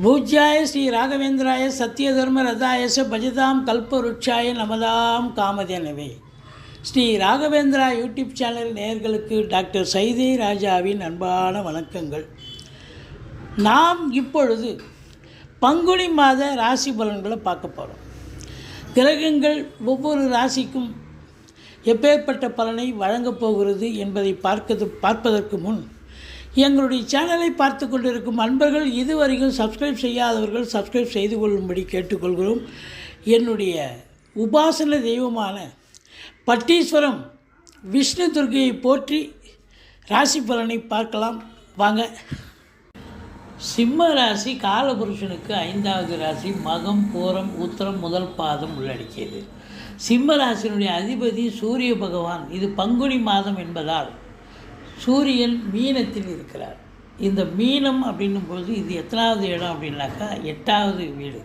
பூஜ்யாய ஸ்ரீ ராகவேந்திராய சத்யதர்ம ரதாயச பஜதாம் கல்பருட்சாய நமதாம் காமதேனவே. ஸ்ரீ ராகவேந்திரா யூடியூப் சேனல் நேயர்களுக்கு டாக்டர் சைதே ராஜாவின் அன்பான வணக்கங்கள். நாம் இப்பொழுது பங்குனி மாத ராசி பலன்களை பார்க்க போகிறோம் கிரகங்கள் ஒவ்வொரு ராசிக்கும் எப்பேற்பட்ட பலனை வழங்கப் போகிறது என்பதை பார்க்கது பார்ப்பதற்கு முன் எங்களுடைய சேனலை பார்த்து கொண்டிருக்கும் அன்பர்கள் இதுவரைக்கும் சப்ஸ்கிரைப் செய்யாதவர்கள் சப்ஸ்கிரைப் செய்து கொள்ளும்படி கேட்டுக்கொள்கிறோம். என்னுடைய உபாசன தெய்வமான பட்டீஸ்வரம் விஷ்ணு துர்கையை போற்றி ராசி பலனை பார்க்கலாம். வாங்க. சிம்ம ராசி காலபுருஷனுக்கு ஐந்தாவது ராசி மகம் பூரம் உத்தரம் முதல் பாதம் உள்ளடக்கியது. சிம்ம ராசியினுடைய அதிபதி சூரிய பகவான். இது பங்குனி மாதம் என்பதால் சூரியன் மீனத்தில் இருக்கிறார். இந்த மீனம் அப்படின்னும் போது இது எத்தனாவது இடம் அப்படின்னாக்கா எட்டாவது வீடு.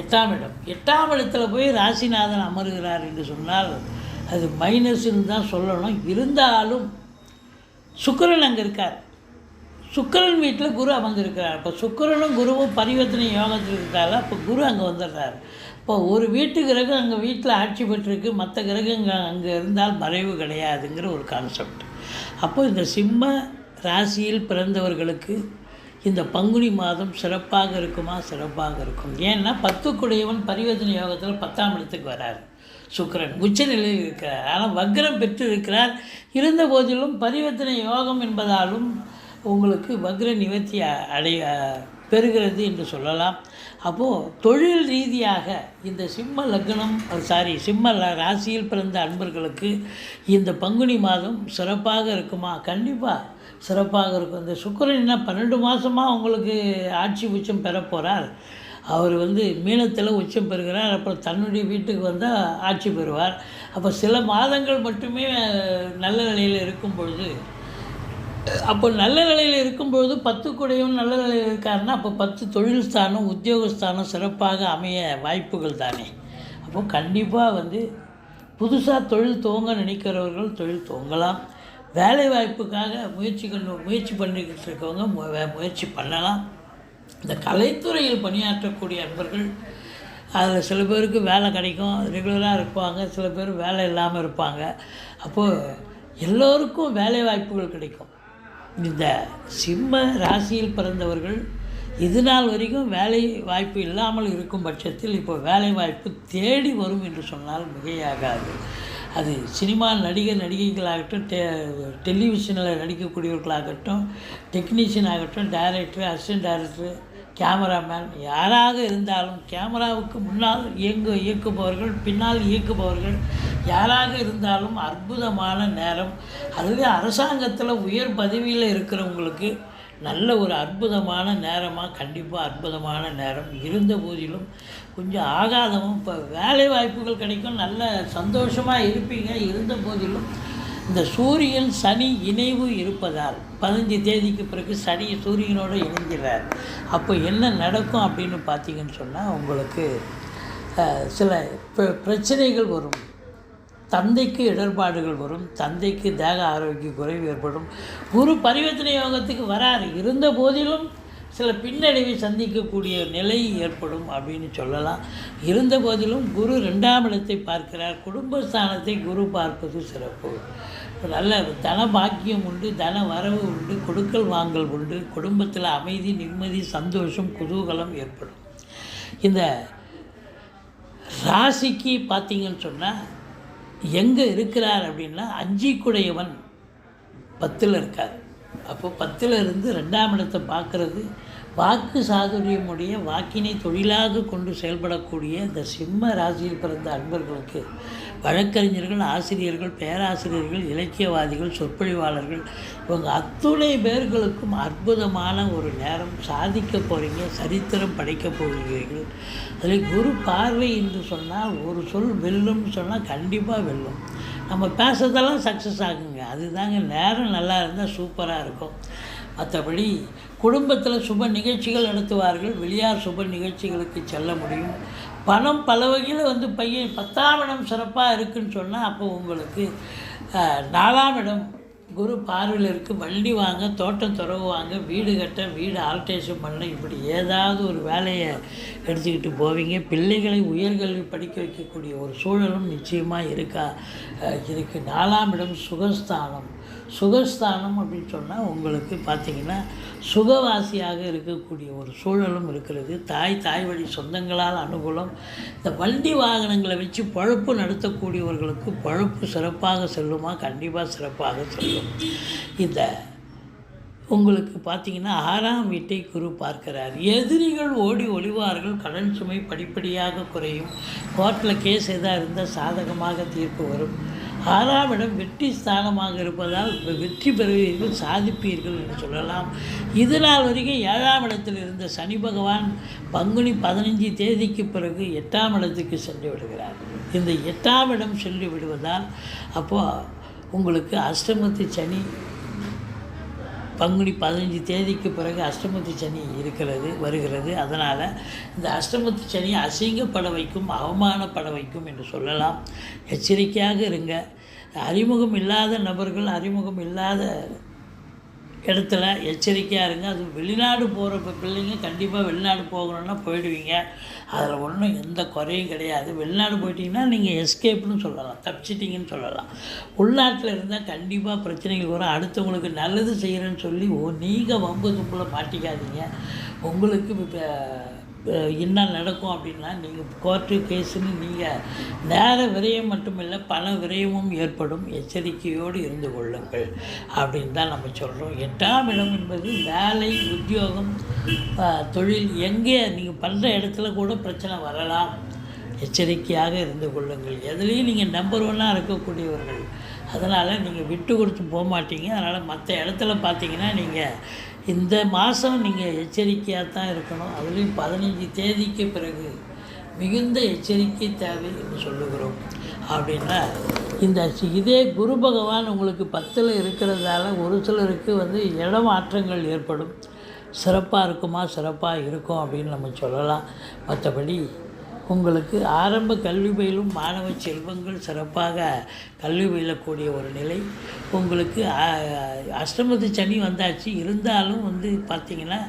எட்டாம் இடம். எட்டாம் இடத்துல போய் ராசிநாதன் அமருகிறார் என்று சொன்னால் அது மைனஸ்ன்னு தான் சொல்லணும். இருந்தாலும் சுக்கரன் அங்கே இருக்கார். சுக்கிரன் வீட்டில் குரு அமர்ந்திருக்கிறார். இப்போ சுக்கிரனும் குருவும் பரிவர்த்தனை யோகத்தில் இருக்கால அப்போ குரு அங்கே வந்துடுறார். இப்போ ஒரு வீட்டு கிரகம் அங்கே வீட்டில் ஆட்சி பெற்றிருக்கு. மற்ற கிரகங்கள் அங்கே இருந்தால் மறைவு கிடையாதுங்கிற ஒரு கான்செப்ட் அப்போ இந்த சிம்ம ராசியில் பிறந்தவர்களுக்கு இந்த பங்குனி மாதம் சிறப்பாக இருக்குமா? சிறப்பாக இருக்கும். ஏன்னா பத்துக்குடையவன் பரிவர்த்தனை யோகத்தில் பத்தாம் இடத்துக்கு வராரு. உச்ச உச்சநிலையில் இருக்கிறார். ஆனால் வக்ரம் பெற்று இருக்கிறார் இருந்த போதிலும் பரிவர்த்தனை யோகம் என்பதாலும் உங்களுக்கு வக்ர நிவர்த்தி அடைய பெறுகிறது என்று சொல்லலாம். அப்போது தொழில் ரீதியாக இந்த சிம்ம லக்னம் சாரி சிம்ம ராசியில் பிறந்த அன்பர்களுக்கு இந்த பங்குனி மாதம் சிறப்பாக இருக்குமா? கண்டிப்பாக சிறப்பாக இருக்கும். இந்த சுக்கிரன் என்ன பன்னெண்டு மாதமாக உங்களுக்கு ஆட்சி உச்சம் பெற போகிறார் அவர் வந்து மீனத்தில் உச்சம் பெறுகிறார். அப்புறம் தன்னுடைய வீட்டுக்கு வந்தால் ஆட்சி பெறுவார். அப்போ சில மாதங்கள் மட்டுமே நல்ல நிலையில் இருக்கும் பொழுது அப்போ நல்ல நிலையில் இருக்கும்பொழுது பத்து கூடையும் நல்ல நிலையில் இருக்காருன்னா அப்போ பத்து தொழில் ஸ்தானம் உத்தியோகஸ்தானம் சிறப்பாக அமைய வாய்ப்புகள் தானே. அப்போ கண்டிப்பாக வந்து புதுசாக தொழில் துவங்க நினைக்கிறவர்கள் தொழில் துவங்கலாம். வேலை வாய்ப்புக்காக முயற்சி கொண்டு முயற்சி பண்ணிக்கிட்டு இருக்கவங்க மு- முயற்சி பண்ணலாம். இந்த கலைத்துறையில் பணியாற்றக்கூடிய அன்பர்கள் அதில் சில பேருக்கு வேலை கிடைக்கும் ரெகுலராக இருப்பாங்க சில பேர் வேலை இல்லாமல் இருப்பாங்க. அப்போது எல்லோருக்கும் வேலை வாய்ப்புகள் கிடைக்கும். இந்த சிம்ம ராசியில் பிறந்தவர்கள் இது நாள் வரைக்கும் வேலை வாய்ப்பு இல்லாமல் இருக்கும் பட்சத்தில் இப்போ வேலை வாய்ப்பு தேடி வரும் என்று சொன்னால் மிகையாகாது. அது சினிமா நடிகர் நடிகைகளாகட்டும் டெ டெலிவிஷனில் நடிக்கக்கூடியவர்களாகட்டும் டெக்னீஷியன் ஆகட்டும் டைரக்டர் அசிஸ்டன்ட் டைரக்டர் கேமராமேன். யாராக இருந்தாலும் கேமராவுக்கு முன்னால் இயங்கு இயக்குபவர்கள் பின்னால் இயக்குபவர்கள் யாராக இருந்தாலும் அற்புதமான நேரம். அதுவே அரசாங்கத்தில் உயர் பதவியில் இருக்கிறவங்களுக்கு நல்ல ஒரு அற்புதமான நேரமாக கண்டிப்பாக அற்புதமான நேரம். இருந்த போதிலும் கொஞ்சம் ஆகாதமும் இப்போ வேலை வாய்ப்புகள் கிடைக்கும். நல்ல சந்தோஷமாக இருப்பீங்க. இருந்த போதிலும் இந்த சூரியன் சனி இணைவு இருப்பதால் பதினஞ்சு தேதிக்கு பிறகு சனி சூரியனோடு இணைஞ்சிறார் அப்போ என்ன நடக்கும் அப்படின்னு பார்த்தீங்கன்னு சொன்னால் உங்களுக்கு சில பிரச்சனைகள் வரும். தந்தைக்கு இடர்பாடுகள் வரும். தந்தைக்கு தேக ஆரோக்கிய குறைவு ஏற்படும். குரு பரிவர்த்தனை யோகத்துக்கு வராரு. இருந்த போதிலும் சில பின்னடைவை சந்திக்கக்கூடிய நிலை ஏற்படும் அப்படின்னு சொல்லலாம். இருந்த போதிலும் குரு ரெண்டாம் இடத்தை பார்க்கிறார். குடும்பஸ்தானத்தை குரு பார்ப்பது சிறப்பு. நல்ல தன பாக்கியம் உண்டு தன வரவு உண்டு கொடுக்கல் வாங்கல் உண்டு. குடும்பத்தில் அமைதி நிம்மதி சந்தோஷம் குதூகலம் ஏற்படும். இந்த ராசிக்கு பார்த்தீங்கன்னு சொன்னால் எங்கே இருக்கிறார் அப்படின்னா அஞ்சிக்குடையவன் பத்தில் இருக்கார். அப்போ பத்தில் இருந்து ரெண்டாம் இடத்தை பார்க்கறது வாக்கு சாதுரியமுடைய வாக்கினை தொழிலாக கொண்டு செயல்படக்கூடிய இந்த சிம்ம ராசியில் பிறந்த அன்பர்களுக்கு வழக்கறிஞர்கள் ஆசிரியர்கள் பேராசிரியர்கள் இலக்கியவாதிகள் சொற்பொழிவாளர்கள் இவங்க அத்துணை பேர்களுக்கும் அற்புதமான ஒரு நேரம் சாதிக்க போகிறீங்க சரித்திரம் படைக்க போகிறீர்கள். அதில் குரு பார்வை என்று சொன்னால் ஒரு சொல் வெல்லும்னு சொன்னால் கண்டிப்பாக வெல்லும். நம்ம பேசுறதெல்லாம் சக்ஸஸ் ஆகுங்க. அதுதாங்க நேரம் நல்லா இருந்தால் சூப்பராக இருக்கும். மற்றபடி குடும்பத்தில் சுப நிகழ்ச்சிகள் நடத்துவார்கள். வெளியார் சுப நிகழ்ச்சிகளுக்கு செல்ல முடியும். பணம் பல வகையில் வந்து பையன் பத்தாம் இடம் சிறப்பாக இருக்குன்னு சொன்னால் அப்போ உங்களுக்கு நாலாம் இடம் குரு பார்வையில் இருக்குது வண்டி வாங்க தோட்டம் துறவு வாங்க வீடு கட்ட வீடு ஆல்ட்ரேஷன் பண்ண இப்படி ஏதாவது ஒரு வேலையை எடுத்துக்கிட்டு போவீங்க. பிள்ளைகளை உயர்கல்வி படிக்க வைக்கக்கூடிய ஒரு சூழலும் நிச்சயமாக இருக்கா? இருக்குது நாலாம் இடம் சுகஸ்தானம். சுகஸ்தானம் அப்படின்னு சொன்னால் உங்களுக்கு பார்த்திங்கன்னா சுகவாசியாக இருக்கக்கூடிய ஒரு சூழலும் இருக்கிறது. தாய் தாய் வழி சொந்தங்களால் அனுகூலம். இந்த வண்டி வாகனங்களை வச்சு பழப்பு நடத்தக்கூடியவர்களுக்கு பழப்பு சிறப்பாக செல்லுமா? கண்டிப்பாக சிறப்பாக செல்லும். இந்த உங்களுக்கு பார்த்தீங்கன்னா ஆறாம் வீட்டை குரு பார்க்கிறார். எதிரிகள் ஓடி ஒளிவார்கள். கடன் சுமை படிப்படியாக குறையும். கோர்ட்டில் கேஸ் எதாக இருந்தால் சாதகமாக தீர்ப்பு வரும். ஆறாம் இடம் வெற்றி ஸ்தானமாக இருப்பதால் வெற்றி பெறுவீர்கள் சாதிப்பீர்கள் என்று சொல்லலாம். இது நாள் வரைக்கும் ஏழாம் இடத்தில் இருந்த சனி பகவான் பங்குனி பதினஞ்சு தேதிக்கு பிறகு எட்டாம் இடத்துக்கு சென்று விடுகிறார். இந்த எட்டாம் இடம் சென்று விடுவதால் அப்போது உங்களுக்கு அஷ்டமத்து சனி பங்குனி பதினஞ்சு தேதிக்கு பிறகு அஷ்டமத்து சனி இருக்கிறது வருகிறது. அதனால் இந்த அஷ்டமத்து சனி அசிங்கப்பட வைக்கும் அவமானப்பட வைக்கும் என்று சொல்லலாம். எச்சரிக்கையாக இருங்க. அறிமுகம் இல்லாத நபர்கள் அறிமுகம் இல்லாத இடத்துல எச்சரிக்கையாக இருங்க. அது வெளிநாடு போகிற இப்போ பிள்ளைங்க கண்டிப்பாக வெளிநாடு போகணுன்னா போயிடுவீங்க. அதில் ஒன்றும் எந்த குறையும் கிடையாது. வெளிநாடு போயிட்டீங்கன்னா நீங்கள் எஸ்கேப்னு சொல்லலாம். தப்பிச்சிட்டிங்கன்னு சொல்லலாம். உள்நாட்டில் இருந்தால் கண்டிப்பாக பிரச்சனைகள் வரும். அடுத்தவங்களுக்கு நல்லது செய்கிறேன்னு சொல்லி ஓ நீங்கள் வம்பு துப்புல மாட்டிக்காதீங்க. உங்களுக்கு இப்போ என்ன நடக்கும் அப்படின்னா நீங்கள் கோர்ட்டு கேஸுன்னு நீங்கள் நேர விரயம் மட்டுமில்லை பல விரயமும் ஏற்படும். எச்சரிக்கையோடு இருந்து கொள்ளுங்கள் அப்படின்னு தான் நம்ம சொல்கிறோம் எட்டாம் இடம் என்பது வேலை உத்தியோகம் தொழில் எங்கே நீங்கள் பண்ணுற இடத்துல கூட பிரச்சனை வரலாம். எச்சரிக்கையாக இருந்து கொள்ளுங்கள். எதுலேயும் நீங்கள் நம்பர் ஒன்னாக இருக்கக்கூடியவர்கள். அதனால் நீங்கள் விட்டு கொடுத்து போக மாட்டீங்க. அதனால் மற்ற இடத்துல பார்த்தீங்கன்னா நீங்கள் இந்த மாதம் நீங்கள் எச்சரிக்கையாக தான் இருக்கணும். அதுலேயும் பதினஞ்சு தேதிக்கு பிறகு மிகுந்த எச்சரிக்கை தேவை என்று சொல்லுகிறோம். அப்படின்னா இந்த சி- இதே குரு பகவான் உங்களுக்கு பத்தில் இருக்கிறதால ஒரு சிலருக்கு வந்து இடமாற்றங்கள் ஏற்படும். சிறப்பாக இருக்குமா? சிறப்பாக இருக்கும் அப்படின்னு நம்ம சொல்லலாம். மற்றபடி உங்களுக்கு ஆரம்ப கல்வி பயிலும் மாணவ செல்வங்கள் சிறப்பாக கல்வி பயிலக்கூடிய ஒரு நிலை. உங்களுக்கு அஷ்டமத்து சனி வந்தாச்சு. இருந்தாலும் வந்து பார்த்திங்கன்னா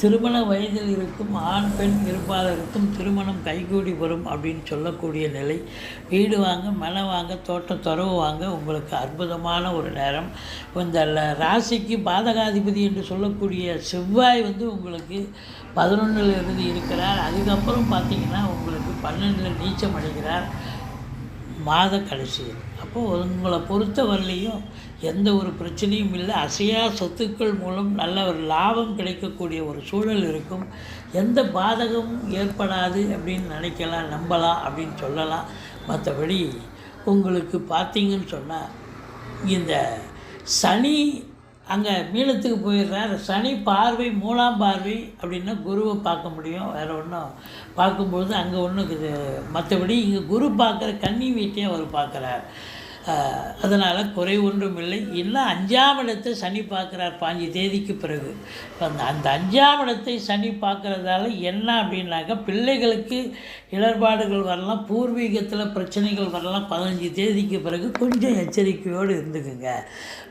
திருமண வயதில் இருக்கும் ஆண் பெண் இருப்பாளருக்கும் திருமணம் கைகூடி வரும் அப்படின்னு சொல்லக்கூடிய நிலை. வீடு வாங்க மனை வாங்க தோட்டம் துறவு வாங்க உங்களுக்கு அற்புதமான ஒரு நேரம். இந்த ராசிக்கு பாதகாதிபதி என்று சொல்லக்கூடிய செவ்வாய் வந்து உங்களுக்கு பதினொன்றில் இருந்து இருக்கிறார். அதுக்கப்புறம் பார்த்தீங்கன்னா உங்களுக்கு பன்னெண்டில் நீச்சம் அடைகிறார் மாத கடைசியில் அப்போது உங்களை பொறுத்த வரலையும் எந்த ஒரு பிரச்சனையும் இல்லை. அசையா சொத்துக்கள் மூலம் நல்ல ஒரு லாபம் கிடைக்கக்கூடிய ஒரு சூழல் இருக்கும். எந்த பாதகமும் ஏற்படாது அப்படின்னு நினைக்கலாம் நம்பலாம் அப்படின்னு சொல்லலாம். மற்றபடி உங்களுக்கு பார்த்தீங்கன்னு சொன்னால் இந்த சனி அங்கே மீனத்துக்கு போயிடுறார் சனி பார்வை மூலாம் பார்வை அப்படின்னா குருவை பார்க்க முடியும். வேறு ஒன்றும் பார்க்கும்பொழுது அங்கே ஒன்றும் இது மற்றபடி இங்கே குரு பார்க்குற கன்னி வீட்டையும் அவர் பார்க்குறார். அதனால் குறை ஒன்றும் இல்லை. இன்னும் அஞ்சாம் இடத்தை சனி பார்க்குறார் பாஞ்சு தேதிக்கு பிறகு. அந்த அந்த அஞ்சாம் இடத்தை சனி பார்க்குறதால என்ன அப்படின்னாக்கா பிள்ளைகளுக்கு இடர்பாடுகள் வரலாம் பூர்வீகத்தில் பிரச்சனைகள் வரலாம் பதினஞ்சு தேதிக்கு பிறகு கொஞ்சம் எச்சரிக்கையோடு இருந்துக்குங்க.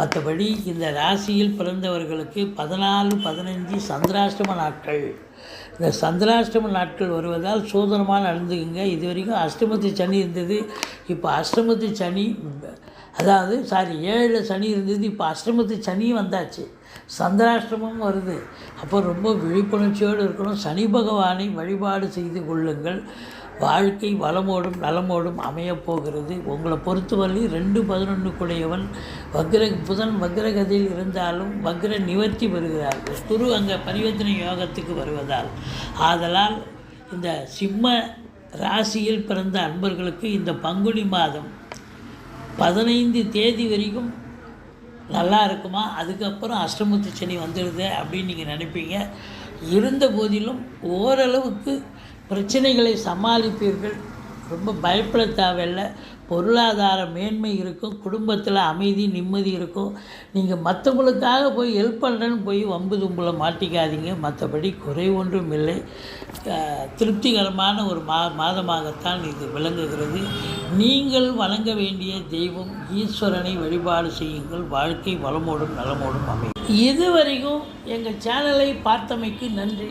மற்றபடி இந்த ராசியில் பிறந்தவர்களுக்கு பதினாலு பதினஞ்சு சந்திராஷ்டம நாட்கள். இந்த சந்திராஷ்டம நாட்கள் வருவதால் சூதனமாக நடந்துக்குங்க. இது வரைக்கும் அஷ்டமத்து சனி இருந்தது. இப்போ அஷ்டமத்து சனி அதாவது சாரி ஏழில் சனி இருந்தது இப்போ அஷ்டமத்து சனி வந்தாச்சு. சந்திராஷ்டமம் வருது. அப்போ ரொம்ப விழிப்புணர்ச்சியோடு இருக்கணும். சனி பகவானை வழிபாடு செய்து கொள்ளுங்கள். வாழ்க்கை வளமோடும் நலமோடும் அமையப் போகிறது. உங்களை பொறுத்தவரை ரெண்டு பதினொன்றுக்குடையவன் வக்ர புதன் வக்ரகதியில் இருந்தாலும் வக்ர நிவர்த்தி பெறுகிறார்கள். குரு அங்கே பரிவர்த்தனை யோகத்துக்கு வருவதால். ஆதலால் இந்த சிம்ம ராசியில் பிறந்த அன்பர்களுக்கு இந்த பங்குனி மாதம் பதினைந்து தேதி வரைக்கும் நல்லா இருக்குமா? அதுக்கப்புறம் அஷ்டமத்து சனி வந்துடுது அப்படின்னு நீங்கள் நினைப்பீங்க. இருந்த போதிலும் ஓரளவுக்கு பிரச்சனைகளை சமாளிப்பீர்கள். ரொம்ப பயப்பட தேவையில்லை பொருளாதார மேன்மை இருக்கும் குடும்பத்தில் அமைதி நிம்மதி இருக்கும். நீங்கள் மற்றவங்களுக்காக போய் ஹெல்ப் பண்ணுறேன்னு போய் வம்பு தும்பில் மாட்டிக்காதீங்க. மற்றபடி குறை ஒன்றும் இல்லை. திருப்திகரமான ஒரு மா மாதமாகத்தான் இது விளங்குகிறது. நீங்கள் வணங்க வேண்டிய தெய்வம் ஈஸ்வரனை வழிபாடு செய்யுங்கள். வாழ்க்கை வளமோடும் நலமோடும் அமையும். இதுவரைக்கும் எங்கள் சேனலை பார்த்தமைக்கு நன்றி.